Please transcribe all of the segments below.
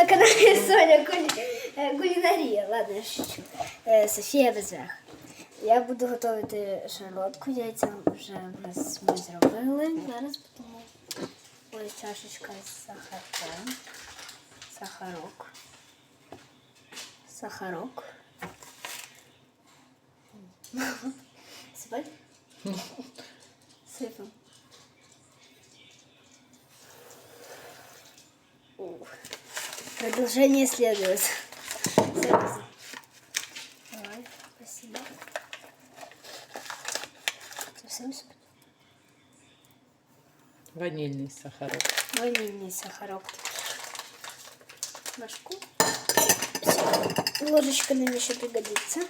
на каналі Соня е, Кулінарія. Ладно, я шучу. Е, Софія Безвех. Я буду готувати шарлотку. Яйця вже в нас ми зробили. Зараз будемо ось чашечка з сахарком. Сахарок. Сахарок. Сипай? Сипом. Ух. Продолжение следует. Давай, спасибо. Совсем сюда. Ванільний сахарок. Ванильный сахарок. Ложку. Ложечка нам еще пригодится.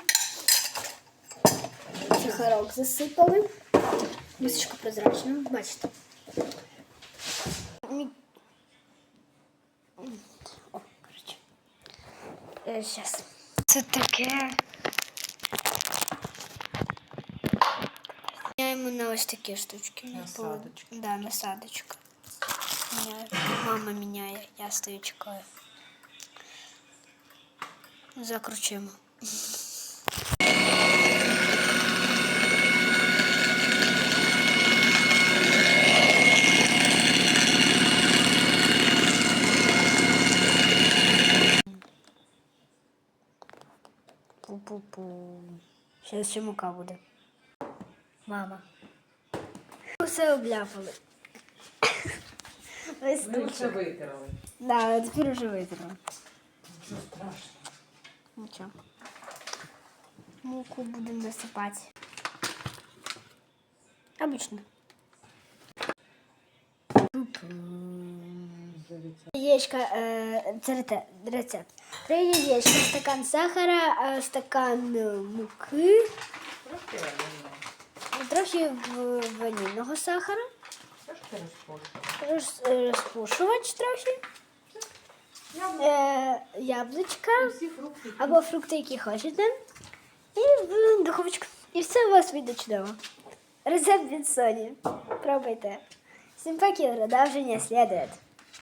Сахарок засыпали. Мисочка прозрачная, бачите. Е, Сейчас. Це таке. Міняємо на ось такі штучки. Насадочки. Да, насадочка. Міняю. Мама міняє, я стою чекаю. Закручуємо. Пу-пу-пу. Зараз ще мука буде. Мама. Все обляпали. Ми вже витерли. Да, тепер вже витру. Що страшно. Нічого. Муку будемо насипати. Обично. Яєчка, е, це рецепт. Три яєчка, стакан сахара, е, стакан е, муки, трохи ванільного сахара, розпушувач трохи, е, яблучка або фрукти, які хочете, і в духовочку. І все у вас вийде чудово. Рецепт від Соні. Пробуйте. Всім поки, продовження слідує.